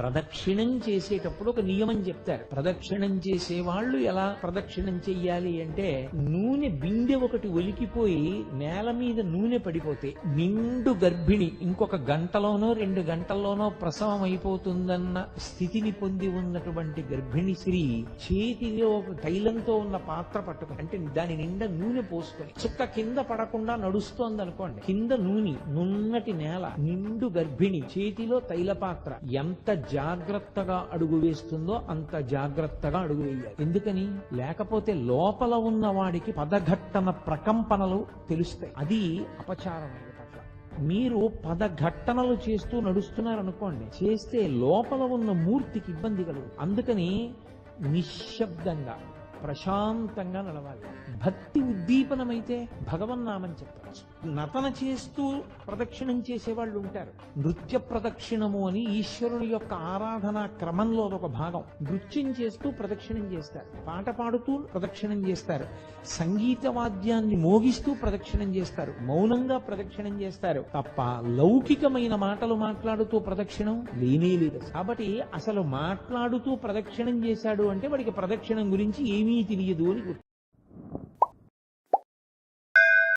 ప్రదక్షిణం చేసేటప్పుడు ఒక నియమం చెప్తారు. ప్రదక్షిణం చేసే వాళ్ళు ఎలా ప్రదక్షిణం చెయ్యాలి అంటే నూనె బిందె ఒకటి ఒలికిపోయి నేల మీద నూనె పడిపోతే నిండు గర్భిణి ఇంకొక గంటలోనో రెండు గంటల్లోనో ప్రసవం అయిపోతుందన్న స్థితిని పొంది ఉన్నటువంటి గర్భిణి స్త్రీ చేతిలో ఒక తైలంతో ఉన్న పాత్ర పట్టుకుని అంటే దాని నిండా నూనె పోసుకొని చుక్క కింద పడకుండా నడుస్తోంది అనుకోండి కింద నూనె నున్నటి నేల నిండు గర్భిణి చేతిలో తైల పాత్ర ఎంత జాగ్రత్తగా అడుగు వేస్తుందో అంత జాగ్రత్తగా అడుగు వేయాలి. ఎందుకని? లేకపోతే లోపల ఉన్న వాడికి పదఘట్టన ప్రకంపనలు తెలుస్తాయి. అది అపచారం మీరు పదఘట్టనలు చేస్తూ నడుస్తున్నారు అనుకోండి చేస్తే లోపల ఉన్న మూర్తికి ఇబ్బంది కలుగు. అందుకని నిశ్శబ్దంగా ప్రశాంతంగా నడవాలి. భక్తి ఉద్దీపనమైతే భగవన్నామని చెప్పచ్చు నటన చేస్తూ ప్రదక్షిణం చేసే వాళ్ళు ఉంటారు. నృత్య ప్రదక్షిణము అని ఈశ్వరుని యొక్క ఆరాధన క్రమంలో ఒక భాగం. నృత్యం చేస్తూ ప్రదక్షిణం చేస్తారు. పాట పాడుతూ ప్రదక్షిణం చేస్తారు. సంగీత వాద్యాన్ని మోగిస్తూ ప్రదక్షిణం చేస్తారు. మౌనంగా ప్రదక్షిణం చేస్తారు. తప్ప లౌకికమైన మాటలు మాట్లాడుతూ ప్రదక్షిణం లేనే లేదు. కాబట్టి అసలు మాట్లాడుతూ ప్రదక్షిణం చేశాడు అంటే వాడికి ప్రదక్షిణం గురించి ఏమీ indivíduo único,